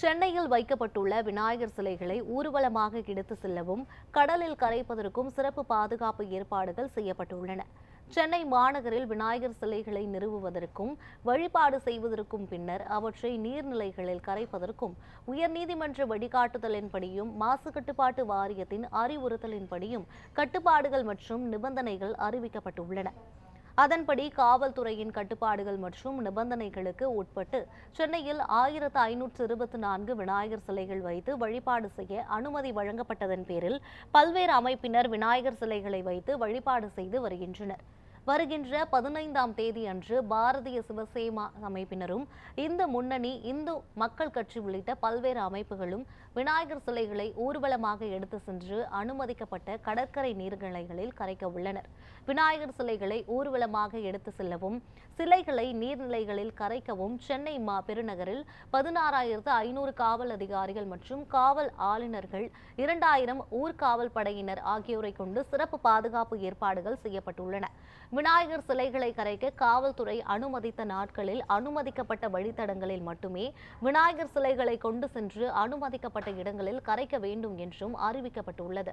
சென்னையில் வைக்கப்பட்டுள்ள விநாயகர் சிலைகளை ஊர்வலமாக எடுத்து செல்லவும் கடலில் கரைப்பதற்கும் சிறப்பு பாதுகாப்பு ஏற்பாடுகள் செய்யப்பட்டுள்ளன. சென்னை மாநகரில் விநாயகர் சிலைகளை நிறுவுவதற்கும் வழிபாடு செய்வதற்கும் பின்னர் அவற்றை நீர்நிலைகளில் கரைப்பதற்கும் உயர்நீதிமன்ற வழிகாட்டுதலின்படியும் மாசு கட்டுப்பாட்டு வாரியத்தின் அறிவுறுத்தலின்படியும் கட்டுப்பாடுகள் மற்றும் நிபந்தனைகள் அறிவிக்கப்பட்டுள்ளன. அதன்படி காவல்துறையின் கட்டுப்பாடுகள் மற்றும் நிபந்தனைகளுக்கு உட்பட்டு சென்னையில் ஆயிரத்து ஐநூற்று இருபத்தி நான்கு விநாயகர் சிலைகள் வைத்து வழிபாடு செய்ய அனுமதி வழங்கப்பட்டதன் பேரில் பல்வேறு அமைப்பினர் விநாயகர் சிலைகளை வைத்து வழிபாடு செய்து வருகின்றனர். வருகின்ற பதினைந்தாம் தேதி அன்று பாரதிய சிவசேனா அமைப்பினரும் இந்து முன்னணி இந்து மக்கள் கட்சி உள்ளிட்ட பல்வேறு அமைப்புகளும் விநாயகர் சிலைகளை ஊர்வலமாக எடுத்து சென்று அனுமதிக்கப்பட்ட கடற்கரை நீர்நிலைகளில் கரைக்க உள்ளனர். விநாயகர் சிலைகளை ஊர்வலமாக எடுத்து செல்லவும் சிலைகளை நீர்நிலைகளில் கரைக்கவும் சென்னை மா பெருநகரில் பதினாறாயிரத்து ஐநூறு காவல் அதிகாரிகள் மற்றும் காவல் ஆளுநர்கள் இரண்டாயிரம் ஊர்காவல் படையினர் ஆகியோரை கொண்டு சிறப்பு பாதுகாப்பு ஏற்பாடுகள் செய்யப்பட்டுள்ளன. விநாயகர் சிலைகளை கரைக்க காவல்துறை அனுமதித்த நாட்களில் அனுமதிக்கப்பட்ட வழித்தடங்களில் மட்டுமே விநாயகர் சிலைகளை கொண்டு சென்று அனுமதிக்கப்பட்ட இடங்களில் கரைக்க வேண்டும் என்றும் அறிவிக்கப்பட்டுள்ளது.